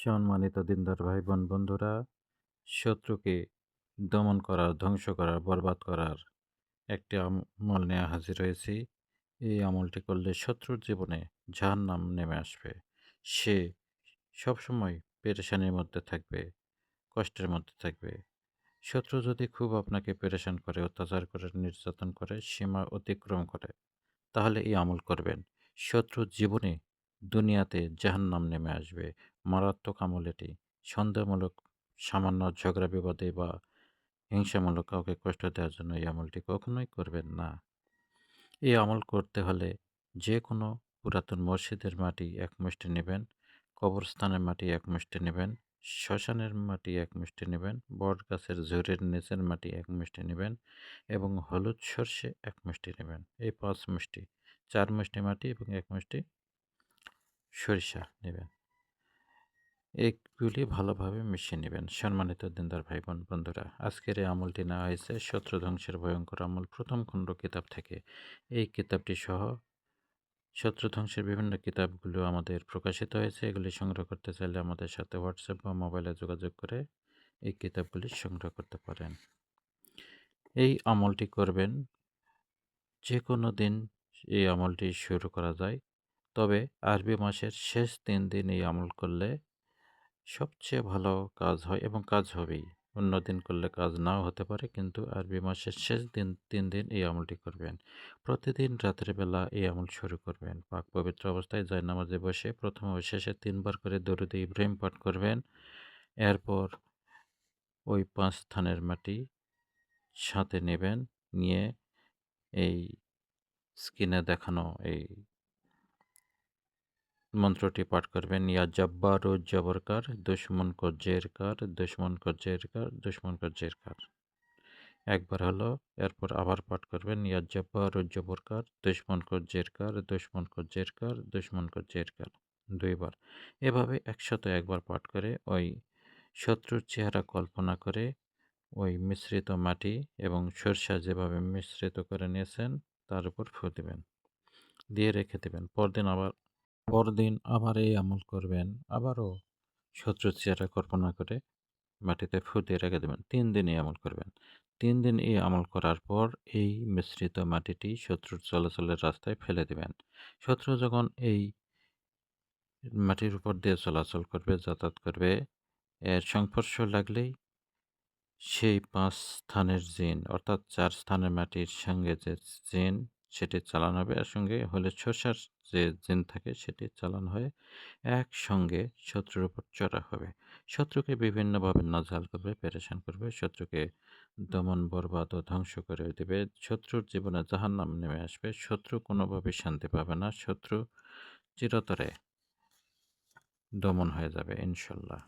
সম্মানিত দিনদার ভাই বোন বন্ধুরা, শত্রুকে দমন করার, ধ্বংস করার, বরবাদ করার একটি আমল নিয়ে হাজির হয়েছি। এই আমলটি করলে শত্রুর জীবনে যার নাম নেমে আসবে। সে সবসময় পেরেশানির মধ্যে থাকবে, কষ্টের মধ্যে থাকবে। শত্রু যদি খুব আপনাকে পেরেশান করে, অত্যাচার করে, নির্যাতন করে, সীমা অতিক্রম করে, তাহলে এই আমল করবেন। শত্রুর জীবনে দুনিয়াতে জাহান্নাম নেমে আসবে। মারাত্মক আমল এটি। সন্দেহমূলক, সামান্য ঝগড়া, বিবাদে বা হিংসামূলক কাউকে কষ্ট দেওয়ার জন্য এই আমলটি কখনোই করবেন না। এই আমল করতে হলে যে কোনো পুরাতন মসজিদের মাটি এক মুষ্টি নেবেন, কবরস্থানের মাটি এক মুষ্টি নেবেন, শ্মশানের মাটি এক মুষ্টি নেবেন বট গাছের ঝুড়ির নিচের মাটি এক মুষ্টি নেবেন এবং হলুদ সর্ষে এক মুষ্টি নেবেন। এই পাঁচ মুষ্টি, চার মুষ্টি মাটি এবং এক মুষ্টি সরিষা নেবেন। এগুলি ভালোভাবে মিশিয়ে নেবেন। সম্মানিত দিনদার ভাই বোন বন্ধুরা, আজকের এই আমলটি নেওয়া হয়েছে শত্রু ধ্বংসের ভয়ঙ্কর আমল প্রথম খণ্ড কিতাব থেকে। এই কিতাবটি সহ শত্রু ধ্বংসের বিভিন্ন কিতাবগুলো আমাদের প্রকাশিত হয়েছে। এগুলি সংগ্রহ করতে চাইলে আমাদের সাথে হোয়াটসঅ্যাপ বা মোবাইলে যোগাযোগ করে এই কিতাবগুলি সংগ্রহ করতে পারেন। এই আমলটি করবেন যে কোনো দিন এই আমলটি শুরু করা যায়, তবে আরবি মাসের শেষ তিন দিন এই আমল করলে সবচেয়ে ভালো কাজ হয় এবং কাজ হবেই। অন্য দিন করলে কাজ নাও হতে পারে কিন্তু আরবি মাসের শেষ দিন, তিন দিন এই আমলটি করবেন। প্রতিদিন রাতের বেলা এই আমল শুরু করবেন। পাক পবিত্র অবস্থায় জয় নামাজে বসে প্রথম ও শেষে তিনবার করে দরুদে ইব্রাহিম পাঠ করবেন। এরপর ওই পাঁচ স্থানের মাটি সাথে নেবেন, নিয়ে এই স্ক্রিনে দেখানো এই মন্ত্রটি পাঠ করবেন, ইয়া জব্বার ও জবরকার দুশ্মন কো জেরকার দুশ্মন কো জেরকার দুশ্মন কো জেরকার একবার হলো, এরপর আবার পাঠ করবেন, ইয়া জব্বার ও জবরকার দুশ্মন কো জেরকার দুশ্মন কো জেরকার দুশ্মন কো জেরকার দুইবার। এভাবে একশত একবার পাঠ করে ওই শত্রুর চেহারা কল্পনা করে ওই মিশ্রিত মাটি এবং সরষা যেভাবে মিশ্রিত করে নিয়েছেন, তার উপর ফু দেবেন দিয়ে রেখে দেবেন। পরদিন আবার পরদিন আবার এই আমল করবেন, আবারও শত্রুর চেহারা কল্পনা করে মাটিতে ফু দিয়ে রেখে দেবেন। তিন দিন এই আমল করবেন। তিন দিন এই আমল করার পর এই মিশ্রিত মাটিটি শত্রুর চলাচলের রাস্তায় ফেলে দেবেন। শত্রু যখন এই মাটির উপর দিয়ে চলাচল করবে, যাতায়াত করবে, এর সংস্পর্শ লাগলেই সেই পাঁচ স্থানের জিন, অর্থাৎ চার স্থানের মাটির সঙ্গে যে জিন সেটি চালানো হবে এর সঙ্গে হলে শসার যে জিন থাকে সেটি চালানো হয়ে একসঙ্গে শত্রুর উপর চড়া হবে। শত্রুকে বিভিন্নভাবে নাজাল করবে, পেরেশান করবে, শত্রুকে দমন, বরবাদ ও ধ্বংস করে দেবে। শত্রুর জীবনে জাহান নাম নেমে আসবে। শত্রু কোনোভাবে শান্তি পাবে না। শত্রু চিরতরে দমন হয়ে যাবে, ইনশাল্লাহ।